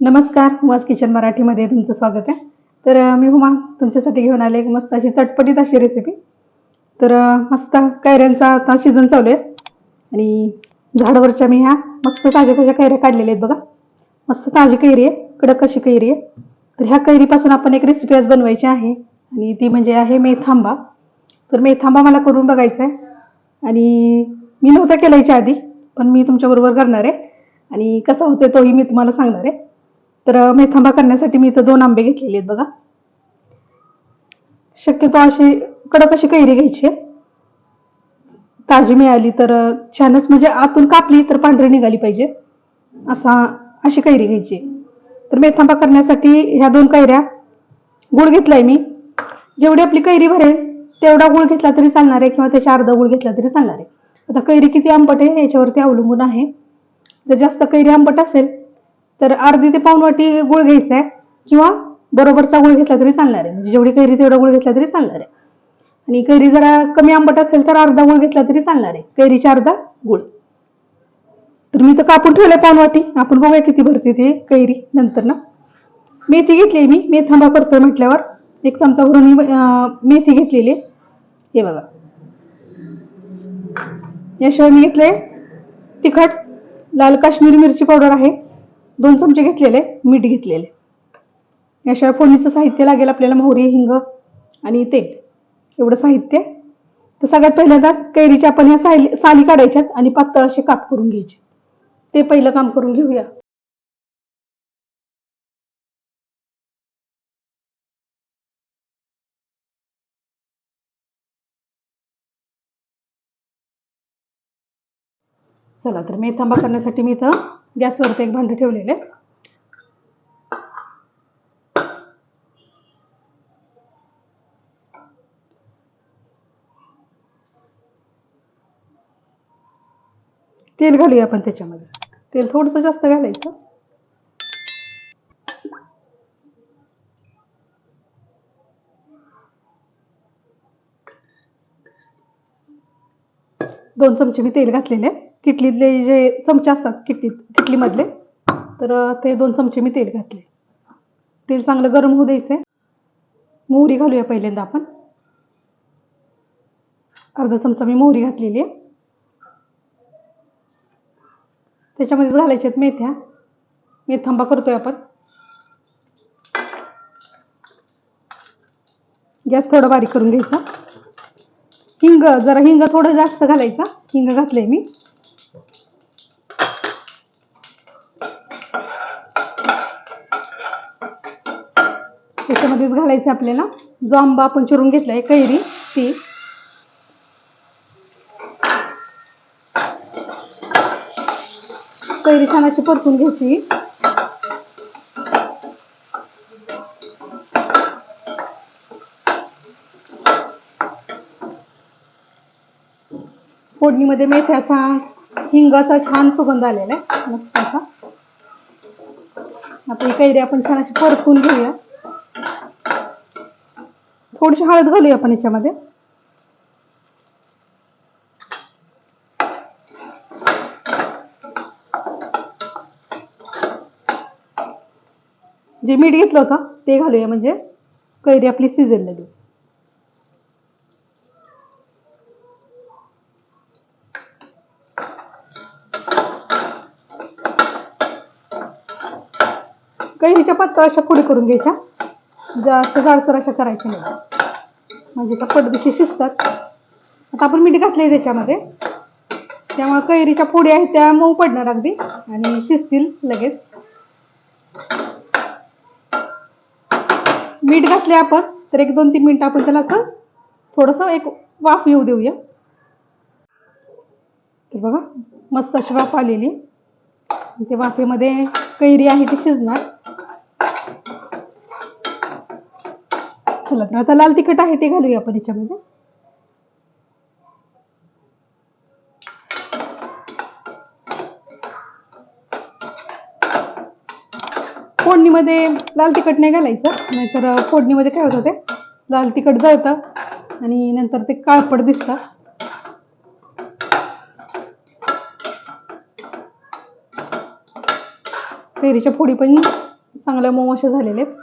नमस्कार उमास किचन मराठीमध्ये तुमचं स्वागत आहे. तर मी हुमा तुमच्यासाठी घेऊन आले एक मस्त अशी चटपटीत अशी रेसिपी तर मस्त कैऱ्यांचा आता सीझन चालू आहे. आणि झाडावरच्या मी ह्या मस्त ताज्या ताज्या कैऱ्या काढलेल्या आहेत बघा. मस्त ताजी कैरी आहे कडक अशी कैरी आहे. तर ह्या कैरीपासून आपण एक रेसिपी आज बनवायची आहे. आणि ती म्हणजे आहे मेथांबा. तर मेथांबा मला करून बघायचा आहे. आणि मी नव्हता केला याच्या आधी पण मी तुमच्याबरोबर करणार आहे. आणि कसा होतोय तोही मी तुम्हाला सांगणार आहे. तर मेथांबा करण्यासाठी मी इथं दोन आंबे घेतलेले आहेत बघा. शक्यतो अशी कडक अशी कैरी घ्यायची ताजी मिळाली तर छानच म्हणजे आतून कापली तर पांढरी निघाली पाहिजे. असा अशी कैरी घ्यायची तर मेथांबा करण्यासाठी ह्या दोन कैऱ्या. गुळ घेतलाय मी. जेवढी आपली कैरी भरेल तेवढा गुळ घेतला तरी चालणार आहे किंवा त्याच्या अर्धा गुळ घेतला तरी चालणार आहे. आता कैरी किती आंबट आहे याच्यावरती अवलंबून आहे. जर जास्त कैरी आंबट असेल तर अर्धी ते पाऊण वाटी गुळ घ्यायचा आहे किंवा बरोबरचा गुळ घेतला तरी चालणार आहे. म्हणजे जेवढी कैरी तेवढा गुळ घेतला तरी चालणार आहे. आणि कैरी जरा कमी आंबट असेल तर अर्धा गुळ घेतला तरी चालणार आहे. कैरीचा अर्धा गुळ. तर मी तर कापून ठेवलंय पाऊण वाटी. आपण बघूया किती भरते ते कैरी नंतर ना मेथी घेतली मी. मेथांबा करतोय म्हटल्यावर. एक चमचा भरून मी, मेथी घेतलेली आहे. हे बघा. याशिवाय मी घेतले तिखट. लाल काश्मीरी मिरची पावडर आहे. दोन चमचे घेतलेले मीठ घेतलेले. याशिवाय फोडणीचं साहित्य लागेल आपल्याला मोहरी हिंग आणि तेल. एवढं साहित्य. तर सगळ्यात पहिल्यांदा कैरीच्या आपण ह्या साली साली काढायच्यात आणि पातळ असे काप करून घ्यायचे. ते पहिलं काम करून घेऊया. चला तर मेथांबा करण्यासाठी मी इथं गॅसवरती एक भांडं ठेवलेलं आहे. तेल घालूया आपण त्याच्यामध्ये. तेल थोडंसं जास्त घालायचं. दोन चमचे मी तेल घातलेले आहे. किटलीतले जे चमचे असतात किटलीत किटलीमधले तर ते दोन चमचे मी तेल घातले. तेल चांगलं गरम होऊ द्यायचं. आहे मोहरी घालूया पहिल्यांदा आपण. अर्धा चमचा मी मोहरी घातलेली आहे. त्याच्यामध्ये घालायच्या आहेत मेथ्या मेथांबा करतोय आपण. गॅस थोडा बारीक करून घ्यायचा. हिंग जरा हिंग थोडं जास्त घालायचा. हिंग घातलंय मी. त्याच्यामध्येच घालायचं आपल्याला. जो आंबा आपण चिरून घेतलाय कैरी ती. कैरी छान अशी परतून घ्यायची. फोडणीमध्ये मेथ्याचा हिंगाचा छान सुगंध आलेला आहे. मस्त असा. आता ही कैरी आपण छान अशी परतून घेऊया. थोडीशी हळद घालूया आपण याच्यामध्ये. जे मीठ घेतलं होतं ते घालूया म्हणजे कैरी आपली शिजेल लगेच. कैरीच्या पातळ अशा फोडी करून घ्यायच्या. जास्त जाडसर अशा करायच्या नाही. म्हणजे त्या पडदिशी शिजतात. आता आपण मीठ घातलंय त्याच्यामध्ये. त्यामुळे कैरीच्या पोडी आहेत त्या मऊ पडणार अगदी. आणि शिजतील लगेच. मीठ घातले आपण तर एक दोन तीन मिनटं आपण त्याला असं थोडंसं एक वाफ येऊ देऊया. तर बघा मस्त अशी वाफ आलेली. ते त्या वाफेमध्ये कैरी आहे ती शिजणार. चला तर आता लाल तिखट आहे ते घालूया आपण याच्यामध्ये. फोडणीमध्ये लाल तिखट नाही घालायचं. नाहीतर फोडणीमध्ये काय होतं ते? लाल तिखट जळतं आणि नंतर ते काळपट दिसतं. पेरीच्या फोडी पण चांगल्या मऊ अशा झालेल्या आहेत.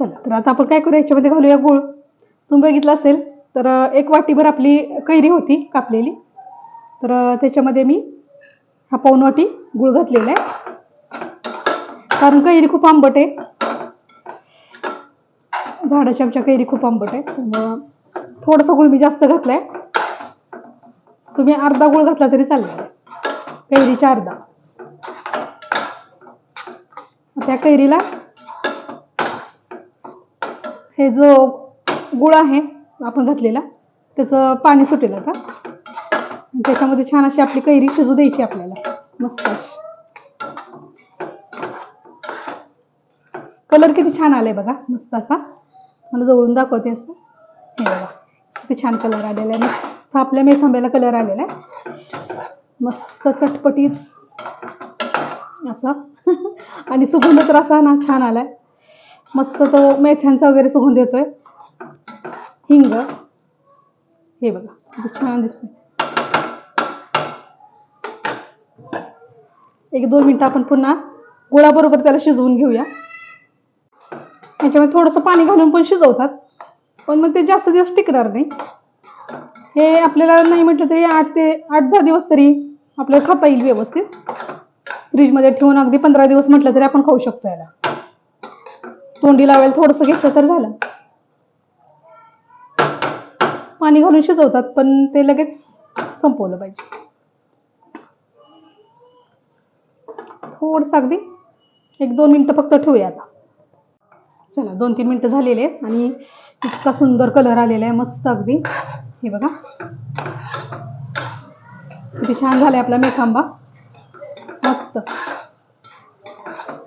चला तर आता आपण काय करू? याच्यामध्ये घालूया गुळ. तुम्ही बघितलं असेल तर एक वाटीभर आपली कैरी होती कापलेली. तर त्याच्यामध्ये मी हा पाऊन वाटी गुळ घातलेला आहे. कारण कैरी खूप आंबट आहे. झाडाच्या आमच्या कैरी खूप आंबट आहे. त्यामुळं थोडंसं गुळ मी जास्त घातलाय. तुम्ही अर्धा गुळ घातला तरी चालेल. कैरीच्या अर्धा. त्या कैरीला हे जो गुळ आहे आपण घातलेला त्याचं पाणी सुटेल आता. त्याच्यामध्ये छान अशी आपली कैरी शिजू द्यायची आपल्याला. मस्त अशी. कलर किती छान आलाय बघा. मस्त असा. मला जवळून दाखवते असं. हे बघा. किती छान कलर आलेला आहे. मस्त. आपल्या मेथांब्याला कलर आलेला आहे. मस्त चटपटीत. असं. आणि सुगंध तर असा ना छान आलाय. मस्त तो मेथ्यांचा वगैरे सुगंध येतोय हिंग. हे बघा छान दिसतंय. एक दोन मिनिटं आपण पुन्हा गुळाबरोबर त्याला शिजवून घेऊया. याच्यामध्ये थोडंसं पाणी घालून पण शिजवतात पण मग ते जास्त दिवस टिकणार नाही. हे आपल्याला नाही म्हटलं तरी आठ ते आठ दहा दिवस तरी आपल्याला खाता येईल व्यवस्थित. फ्रीजमध्ये ठेवून अगदी पंधरा दिवस म्हटलं तरी आपण खाऊ शकतो याला. तोंडी लावायला थोडंसं घेतलं तर झालं. पाणी घालून शिजवतात पण ते लगेच संपवलं पाहिजे. थोडस अगदी एक दोन मिनटं फक्त ठेवूया आता. चला दोन तीन मिनटं झालेले आहेत आणि इतका सुंदर कलर आलेला आहे मस्त अगदी. हे बघा. किती छान झालाय आपला मेथांबा मस्त.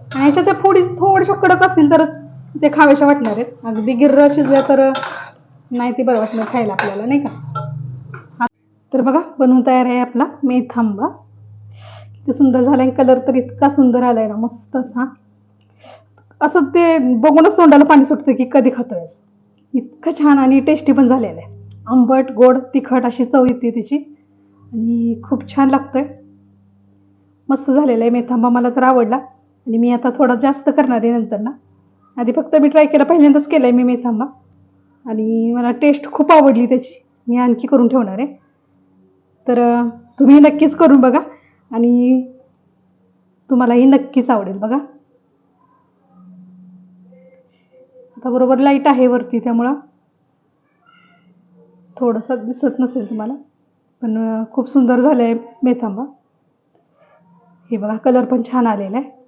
आणि ह्याच्या त्या फोडी थोड्याशा कडक असतील तर ते खावेशा वाटणार आहेत. अगदी गिर्र शिजल्या तर नाही ते बरं वाटणार खायला आपल्याला नाही का? तर बघा बनवून तयार आहे आपला मेथांबा किती सुंदर झालाय कलर तर इतका सुंदर आलाय ना मस्त असा. असं ते बघूनच तोंडाला पाणी सुटतं की कधी खातोय असं. इतकं छान आणि टेस्टी पण झालेलं आहे. आंबट गोड तिखट अशी चव येते तिची आणि खूप छान लागतंय. मस्त झालेलं आहे मेथांबा मला तर आवडला. आणि मी आता थोडा जास्त करणार आहे नंतर ना. आधी फक्त मी ट्राय केला पहिल्यांदाच केला आहे मी मेथांबा आणि मला टेस्ट खूप आवडली त्याची. मी आणखी करून ठेवणार आहे. तर तुम्ही नक्कीच करून बघा. आणि तुम्हालाही नक्कीच आवडेल बघा. आता बरोबर लाइट आहे वरती त्यामुळं थोडंसं दिसत नसेल तुम्हाला. पण खूप सुंदर झालं आहे मेथांबा. हे बघा कलर पण छान आलेला आहे.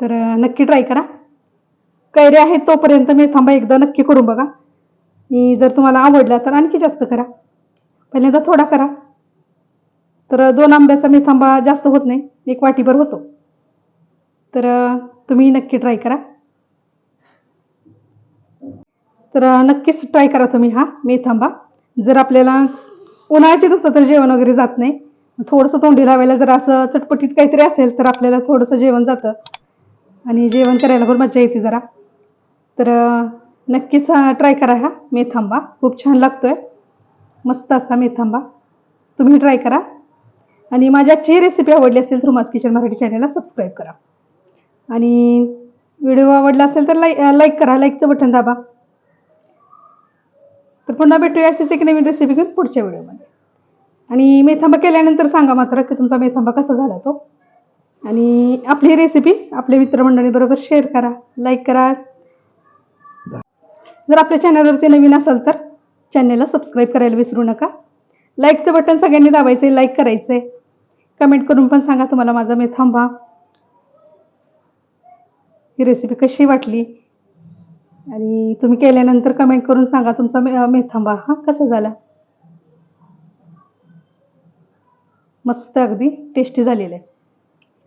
तर नक्की ट्राय करा. कैऱ्या आहेत तोपर्यंत मेथांबा एकदा नक्की करून बघा. जर तुम्हाला आवडला तर आणखी जास्त करा. पहिल्यांदा थोडा करा. तर दोन आंब्याचा मेथांबा जास्त होत नाही एक वाटीभर होतो. तर तुम्ही नक्की ट्राय करा. तर नक्कीच ट्राय करा तुम्ही हा मेथांबा जर आपल्याला उन्हाळ्याचे दिवसात तर जेवण वगैरे जात नाही. थोडंसं तोंडी लावायला जर असं चटपटीत काहीतरी असेल तर आपल्याला थोडंसं जेवण जातं. आणि जेवण करायला पण मजा येते जरा. तर नक्कीच ट्राय करा हा मेथांबा. खूप छान लागतोय. मस्त असा मेथांबा. तुम्ही ट्राय करा. आणि माझी आजची रेसिपी आवडली असेल तर माझ किचन मराठी चॅनलला सबस्क्राईब करा. आणि व्हिडिओ आवडला असेल तर लाईक लाईक करा. लाईकचं बटन दाबा. तर पुन्हा भेटूया अशीच एक नवीन रेसिपी घेऊन पुढच्या व्हिडिओमध्ये आणि मेथांबा केल्यानंतर सांगा मात्र की तुमचा मेथांबा कसा झाला तो? आणि आपली रेसिपी आपल्या मित्रमंडळीबरोबर शेअर करा लाईक करा. जर आपल्या चॅनलवरती नवीन असाल तर चॅनलला सबस्क्राईब करायला विसरू नका. लाईकचं बटन सगळ्यांनी दाबायचं आहे लाईक करायचं आहे कमेंट करून पण सांगा तुम्हाला माझा मेथांबा ही रेसिपी कशी वाटली? आणि तुम्ही केल्यानंतर कमेंट करून सांगा तुमचा मे मेथांबा हा कसा झाला? मस्त अगदी टेस्टी झालेला आहे.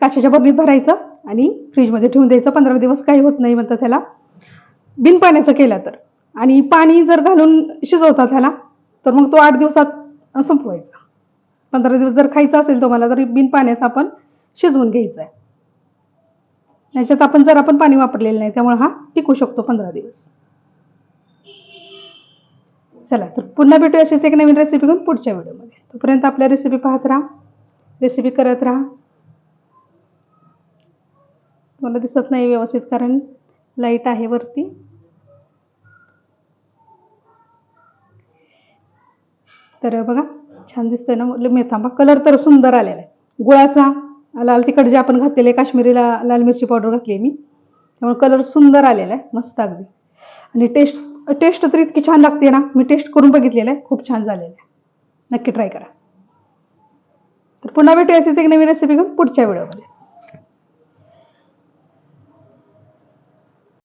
काचेच्या बरणीत भरायचं आणि फ्रीजमध्ये ठेवून द्यायचं. पंधरा दिवस काही होत नाही म्हणतं त्याला. बिन पाण्याचं केलं तर. आणि पाणी जर घालून शिजवता त्याला तर मग तो आठ दिवसात संपवायचा. पंधरा दिवस जर खायचा असेल तुम्हाला तर बिन पाण्याचा आपण शिजवून घ्यायचा आहे याच्यात आपण जर आपण पाणी वापरलेलं नाही त्यामुळे हा टिकू शकतो पंधरा दिवस. चला तर पुन्हा भेटू अशीच एक नवीन रेसिपी घेऊन पुढच्या व्हिडिओमध्ये. तोपर्यंत आपल्या रेसिपी पाहत राहा. रेसिपी करत राहा. मला दिसत नाही व्यवस्थित कारण लाइट आहे वरती. तर बघा छान दिसतंय ना मेथांबा कलर तर सुंदर आलेला आहे. गुळाचा लाल तिखट जे आपण घातलेले काश्मीरी ला लाल मिरची पावडर घातली मी त्यामुळे कलर सुंदर आलेला आहे मस्त अगदी. आणि टेस्ट टेस्ट तर इतकी छान लागते ना मी टेस्ट करून बघितलेलं आहे खूप छान झालेलं आहे. नक्की ट्राय करा. तर पुन्हा भेटू अशीच एक नवीन रेसिपी घेऊन पुढच्या व्हिडिओमध्ये